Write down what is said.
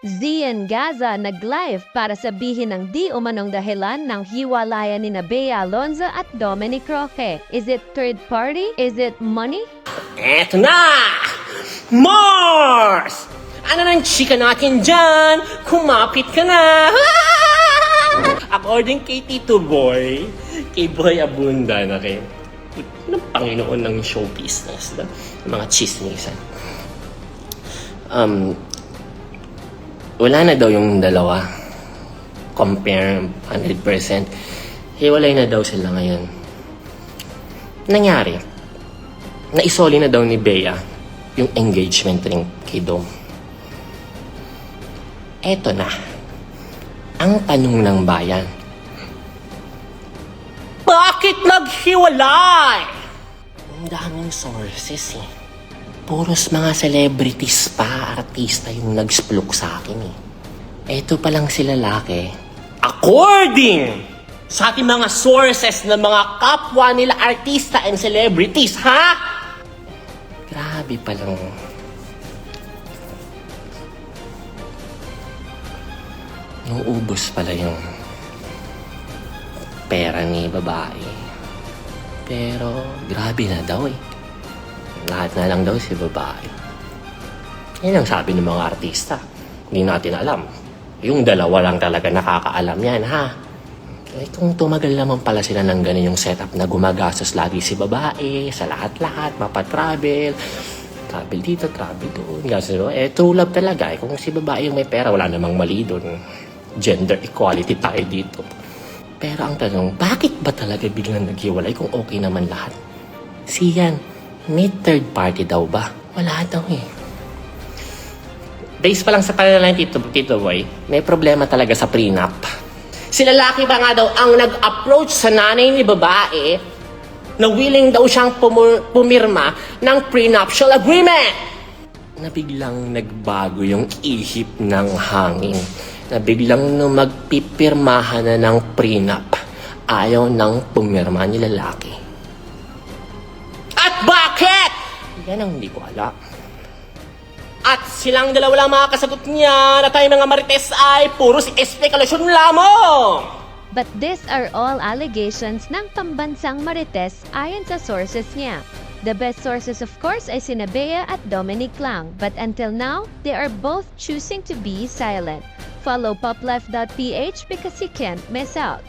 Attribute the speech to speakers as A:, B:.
A: Zian Gaza nag-live para sabihin ng di umanong dahilan ng hiwalayan ni Bea Alonzo at Dominic Roque. Is it third party? Is it money?
B: Eto na! Mars! Ano nang chika natin dyan? Kumapit ka na! According kay Tito Boy, kay Boy Abunda na kay ng Panginoon ng show business, ng mga chismisan. Um, wala na daw yung dalawa. Compare 100%. Hiwalay na daw sila ngayon. Nangyari, naisoli na daw ni Bea yung engagement ring kay Dom. Eto na. Ang tanong ng bayan. Bakit naghiwalay? Ang daming sources eh. Puros mga celebrities pa, artista yung nag-splok sa akin eh. Eto pa lang si lalaki. According sa ating mga sources ng mga kapwa nila artista and celebrities, ha? Grabe palang... Nauubos pala yung pera ni babae. Pero grabe na daw eh. Lahat na lang daw si babae. Yan ang sabi ng mga artista. Hindi natin alam. Yung dalawa lang talaga nakakaalam yan, ha? Eh, kung tumagal naman pala sila ng ganun yung setup na gumagastos lagi si babae, sa lahat-lahat, mapatravel, travel dito, travel doon. Kasi, eh, true love talaga. Eh. Kung si babae yung may pera, wala namang mali doon. Gender equality tayo dito. Pero ang tanong, bakit ba talaga biglang naghiwalay kung okay naman lahat? Siyan, may third party daw ba? Wala daw eh. Based pa lang sa pangalan ng Tito, Tito Boy, may problema talaga sa prenup. Si lalaki ba nga daw ang nag-approach sa nanay ni babae na willing daw siyang pumur- pumirma ng prenuptial agreement? Na biglang nagbago yung ihip ng hangin. Na biglang nung magpipirmahan na ng prenup, ayaw nang pumirma ni lalaki. Bakit? Yan ang hindi ko alam. At silang dalawa lang makakasagot niya na tayo mga marites ay puro si espekulasyon lamang.
A: But these are all allegations ng pambansang Marites ayon sa sources niya. The best sources of course ay sina Bea at Dominic lang, but until now, they are both choosing to be silent. Follow poplife.ph because you can't miss out.